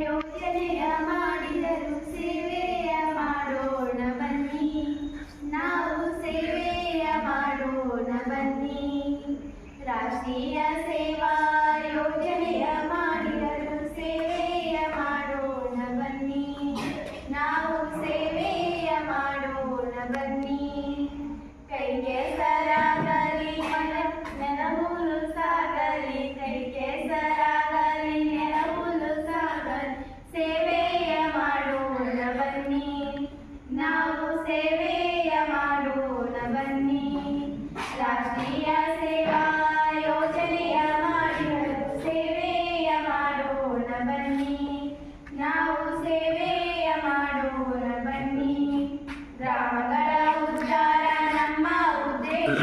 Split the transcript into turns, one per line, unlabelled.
ಯೋಚನೆಯ ಮಾಡಿದರು ಸೇವೆಯ ಮಾಡೋಣ ಬನ್ನಿ. ನಾವು ಸೇವೆಯ ಮಾಡೋಣ ಬನ್ನಿ. ರಾಷ್ಟ್ರೀಯ ಸೇವಾ ಯೋಜನೆಯ ಮಾಡಿದರು ಸೇವೆಯ ಮಾಡೋಣ ಬನ್ನಿ. ನಾವು ಸೇವೆಯ ಮಾಡೋಣ ಬನ್ನಿ. ಸೇವೆಯ ಮಾಡೋಣ ಬನ್ನಿ ರಾಷ್ಟ್ರೀಯ ಸೇವಾ ಯೋಜನೆಯ ಮಾಡಿಗಳು ಸೇವೆಯ ಮಾಡೋಣ ಬನ್ನಿ ನಾವು ಸೇವೆಯ ಮಾಡೋಣ ಬನ್ನಿ ಗ್ರಾಮಗಳ ಉದ್ಧಾರ ನಮ್ಮ ಉದ್ದೇಶ